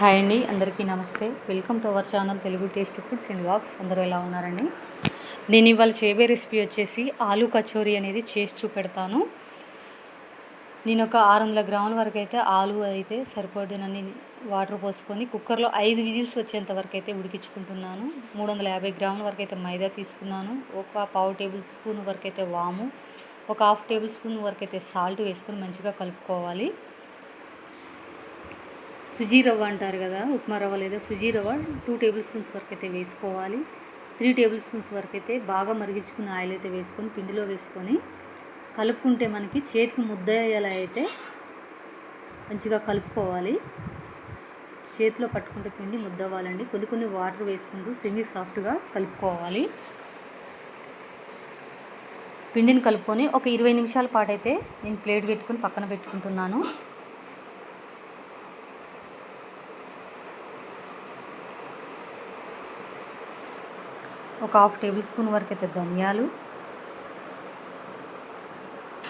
Hi అండి అందరికీ నమస్తే. Welcome to our channel Telugu taste foods and vlogs అందరూ ఎలా ఉన్నారండి? నేను ఇవాళ చేయబోయే రెసిపీ వచ్చేసి ఆలూ కచోరీ అనేది చేసి చూపెడతాను. నేను ఒక ఆరు వందల గ్రాముల వరకు అయితే ఆలు అయితే సరిపోదునని వాటర్ పోసుకొని కుక్కర్లో ఐదు విజిల్స్ వచ్చేంత వరకు అయితే ఉడికించుకుంటున్నాను. మూడు వందల యాభై గ్రాముల వరకు అయితే మైదా తీసుకున్నాను. ఒక పావు టేబుల్ స్పూన్ వరకు అయితే వాము. ఒక హాఫ్ టేబుల్ స్పూన్ వరకు అయితే సాల్ట్ వేసుకొని మంచిగా కలుపుకోవాలి. సుజీ రవ్వ అంటారు కదా ఉప్మా రవ్వ లేదా సుజీ రవ్వ టూ టేబుల్ స్పూన్స్ వరకు అయితే వేసుకోవాలి. త్రీ టేబుల్ స్పూన్స్ వరకు అయితే బాగా మరిగించుకున్న ఆయిల్ అయితే వేసుకొని పిండిలో వేసుకొని కలుపుకుంటే మనకి చేతికి ముద్ద అయ్యేలా అయితే మంచిగా కలుపుకోవాలి. చేతిలో పట్టుకుంటే పిండి ముద్ద అవ్వాలండి కొన్ని వాటర్ వేసుకుంటూ సెమీ సాఫ్ట్గా కలుపుకోవాలి. పిండిని కలుపుకొని ఒక ఇరవై నిమిషాల పాటు అయితే నేను ప్లేట్ పెట్టుకొని పక్కన పెట్టుకుంటున్నాను. ఒక హాఫ్ టేబుల్ స్పూన్ వరకు అయితే ధనియాలు.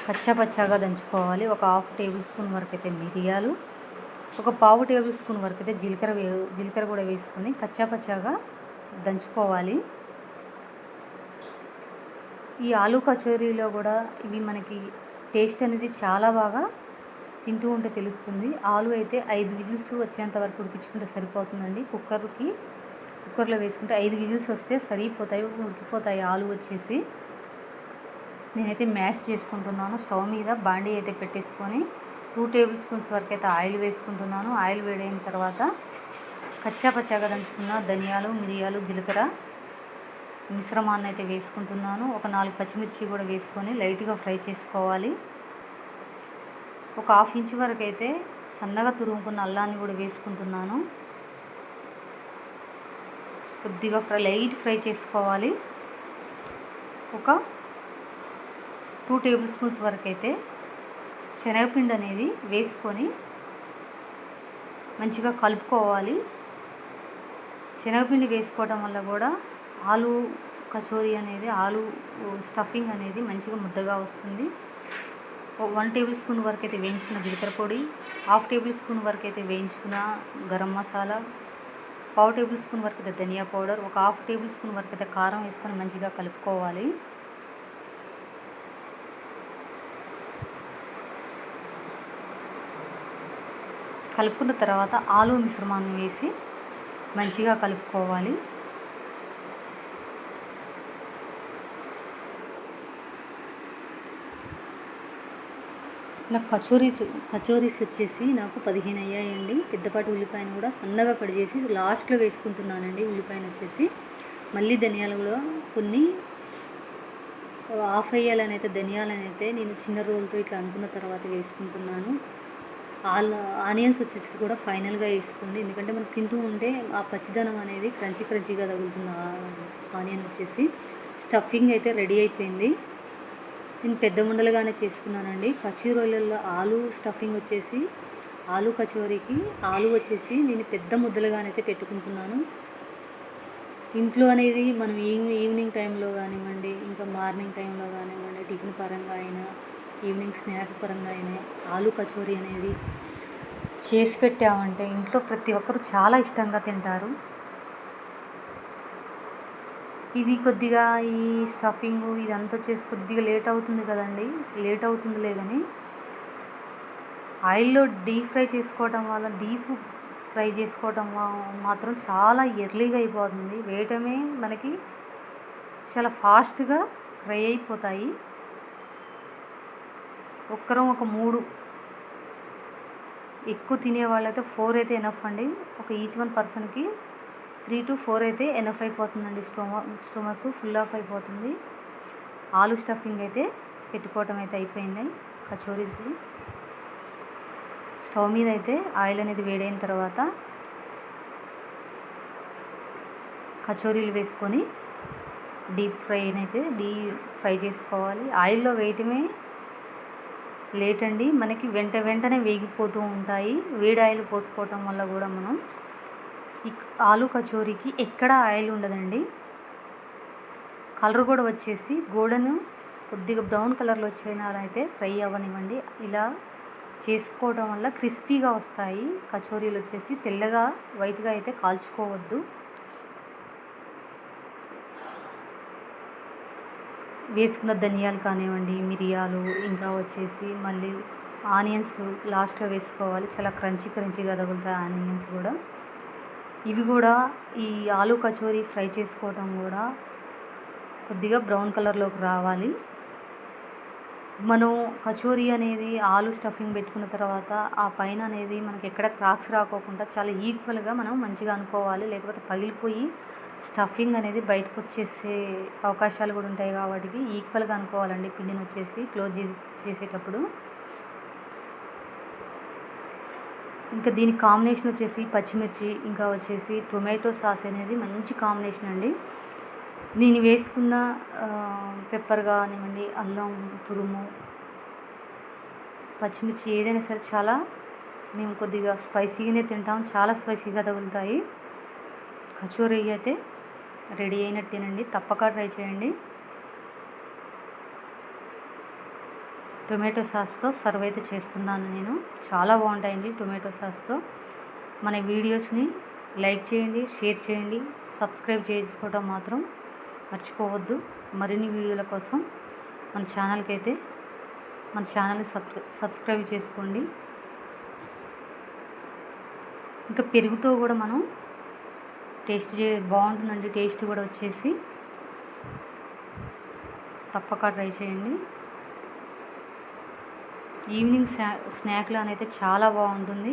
పచ్చాపచ్చాగా దంచుకోవాలి. ఒక హాఫ్ టేబుల్ స్పూన్ వరకు అయితే మిరియాలు. ఒక పావు టేబుల్ స్పూన్ వరకు అయితే జీలకర్ర వే జీలకర్ర కూడా వేసుకొని కచ్చా పచ్చాగా దంచుకోవాలి. ఈ ఆలు కచోరీలో కూడా ఇవి మనకి టేస్ట్ అనేది చాలా బాగా తింటూ ఉంటే తెలుస్తుంది. ఆలు అయితే ఐదు విజిల్స్ వచ్చేంత వరకు ఉడికించుకుంటే సరిపోతుందండి. కుక్కర్కి కుక్కర్లో వేసుకుంటే ఐదు విజిల్స్ వస్తే సరిపోతాయి ఉడికిపోతాయి. ఆలు వచ్చేసి నేనైతే మ్యాష్ చేసుకుంటున్నాను. స్టవ్ మీద బాండీ అయితే పెట్టేసుకొని టూ టేబుల్ స్పూన్స్ వరకు అయితే ఆయిల్ వేసుకుంటున్నాను. ఆయిల్ వేడైన తర్వాత కచ్చా పచ్చాగా దంచుకున్న ధనియాలు మిరియాలు జీలకర్ర మిశ్రమాన్ని అయితే వేసుకుంటున్నాను. ఒక నాలుగు పచ్చిమిర్చి కూడా వేసుకొని లైట్గా ఫ్రై చేసుకోవాలి. ఒక హాఫ్ ఇంచ్ వరకు అయితే సన్నగా తురుముకున్న అల్లాన్ని కూడా వేసుకుంటున్నాను. కొద్దిగా ఫ్రై లైట్ ఫ్రై చేసుకోవాలి. ఒక టూ టేబుల్ స్పూన్స్ వరకు అయితే శనగపిండి అనేది వేసుకొని మంచిగా కలుపుకోవాలి. శనగపిండి వేసుకోవడం వల్ల కూడా ఆలు కచోరీ అనేది ఆలు స్టఫింగ్ అనేది మంచిగా ముద్దగా వస్తుంది. వన్ టేబుల్ స్పూన్ వరకు అయితే వేయించుకున్న జీలకర్ర పొడి హాఫ్ టేబుల్ స్పూన్ వరకు అయితే వేయించుకున్న గరం మసాలా పావు టేబుల్ స్పూన్ వరకు అయితే ధనియా పౌడర్ ఒక హాఫ్ టేబుల్ స్పూన్ వరకు అయితే కారం వేసుకొని మంచిగా కలుపుకోవాలి. కలుపుకున్న తర్వాత ఆలు మిశ్రమాన్ని వేసి మంచిగా కలుపుకోవాలి. నాకు కచోరీస్ కచోరీస్ వచ్చేసి నాకు పదిహేను అయ్యాయండి. పెద్దపాటి ఉల్లిపాయను కూడా సన్నగా కట్ చేసి లాస్ట్లో వేసుకుంటున్నానండి ఉల్లిపాయను వచ్చేసి. మళ్ళీ ధనియాలు కూడా కొన్ని ఆఫ్ అయ్యాలని అయితే ధనియాలని అయితే నేను చిన్న రోల్తో ఇట్లా అనుకున్న తర్వాత వేసుకుంటున్నాను. ఆల్ ఆనియన్స్ వచ్చేసి కూడా ఫైనల్గా వేసుకోండి. ఎందుకంటే మనం తింటూ ఉంటే ఆ పచ్చిదనం అనేది క్రంచీ క్రంచీగా తగులుతుంది ఆనియన్ వచ్చేసి. స్టఫింగ్ అయితే రెడీ అయిపోయింది. నేను పెద్ద ఉండలుగానే చేసుకున్నానండి. కచోరీలలో ఆలు స్టఫింగ్ వచ్చేసి ఆలు కచోరీకి ఆలు వచ్చేసి నేను పెద్ద ముద్దలుగానైతే పెట్టుకుంటున్నాను. ఇంట్లో అనేది మనం ఈవినింగ్ ఈవినింగ్ టైంలో కానివ్వండి ఇంకా మార్నింగ్ టైంలో కానివ్వండి టిఫిన్ పరంగా అయినా ఈవినింగ్ స్నాక్ పరంగా అయినా ఆలు కచోరీ అనేది చేసి పెట్టామంటే ఇంట్లో ప్రతి ఒక్కరు చాలా ఇష్టంగా తింటారు. ఇది కొద్దిగా ఈ స్టఫింగ్ ఇదంతా చేసి కొద్దిగా లేట్ అవుతుంది కదండి. లేట్ అవుతుందిలే కానీ ఆయిల్లో డీప్ ఫ్రై చేసుకోవటం వల్ల డీప్ ఫ్రై చేసుకోవటం మాత్రం చాలా ఎర్లీగా అయిపోతుంది. వేయటమే మనకి చాలా ఫాస్ట్గా ఫ్రై అయిపోతాయి. ఒక్కరం ఒక మూడు ఎక్కువ తినే వాళ్ళైతే ఫోర్ అయితే ఎనఫ్ అండి. ఒక ఈచ్ వన్ పర్సన్కి త్రీ టు ఫోర్ అయితే ఎనఫ్ అయిపోతుందండి స్టొమక్ స్టోమక్ ఫుల్ ఆఫ్ అయిపోతుంది. ఆలు స్టఫింగ్ అయితే పెట్టుకోవటం అయితే అయిపోయింది. కచోరీస్. స్టవ్ మీద అయితే ఆయిల్ అనేది వేడైన తర్వాత కచోరీలు వేసుకొని డీప్ ఫ్రై అయితే డీప్ ఫ్రై చేసుకోవాలి. ఆయిల్లో వేయటమే లేట్ అండి. మనకి వెంట వెంటనే వేగిపోతూ ఉంటాయి. వేడి ఆయిల్ పోసుకోవటం వల్ల కూడా మనం ఆలు కచోరీకి ఎక్కడ ఆయిల్ ఉండదండి. కలర్ కూడా వచ్చేసి గోడను కొద్దిగా బ్రౌన్ కలర్లో వచ్చేనారైతే ఫ్రై అవ్వనివ్వండి. ఇలా చేసుకోవడం వల్ల క్రిస్పీగా వస్తాయి. కచోరీలు వచ్చేసి తెల్లగా వైట్గా అయితే కాల్చుకోవద్దు. వేసుకున్న ధనియాలు కానివ్వండి మిరియాలు ఇంకా వచ్చేసి మళ్ళీ ఆనియన్స్ లాస్ట్లో వేసుకోవాలి. చాలా క్రంచీ క్రంచీగా తగులుతాయి ఆనియన్స్ కూడా. ఇవి కూడా ఈ ఆలు కచోరీ ఫ్రై చేసుకోవటం కూడా కొద్దిగా బ్రౌన్ కలర్లోకి రావాలి. మనం కచోరీ అనేది ఆలు స్టఫింగ్ పెట్టుకున్న తర్వాత ఆ పైన అనేది మనకి ఎక్కడ క్రాక్స్ రాకోకుండా చాలా ఈక్వల్గా మనం మంచిగా అనుకోవాలి. లేకపోతే పగిలిపోయి స్టఫింగ్ అనేది బయటకు వచ్చేసే అవకాశాలు కూడా ఉంటాయి కాబట్టి ఈక్వల్గా అనుకోవాలండి. పిండిని వచ్చేసి క్లోజ్ చేసి చేసేటప్పుడు ఇంకా దీని కాంబినేషన్ వచ్చేసి పచ్చిమిర్చి ఇంకా వచ్చేసి టొమాటో సాస్ అనేది మంచి కాంబినేషన్ అండి. నేను వేసుకున్న పెప్పర్ కానివ్వండి అల్లం తురుము పచ్చిమిర్చి ఏదైనా సరే చాలా మేము కొద్దిగా స్పైసీగానే తింటాం. చాలా స్పైసీగా తగులుతాయి. కచోరీ అయితే రెడీ అయినట్టేనండి. తప్పక ట్రై చేయండి. టొమాటో సాస్తో సర్వ్ అయితే చేస్తున్నాను నేను. చాలా బాగుంటాయండి టొమాటో సాస్తో. మన వీడియోస్ని లైక్ చేయండి షేర్ చేయండి సబ్స్క్రైబ్ చేసుకోవడం మాత్రం మర్చిపోవద్దు. మరిన్ని వీడియోల కోసం మన ఛానల్కి అయితే మన ఛానల్ని సబ్స్క్రైబ్ చేసుకోండి. ఇంకా పెరుగుతో కూడా మనం టేస్ట్ చే బాగుంటుందండి. టేస్ట్ కూడా వచ్చేసి తప్పక ట్రై చేయండి. ఈవినింగ్ స్నా స్నాక్లో అయితే చాలా బాగుంటుంది.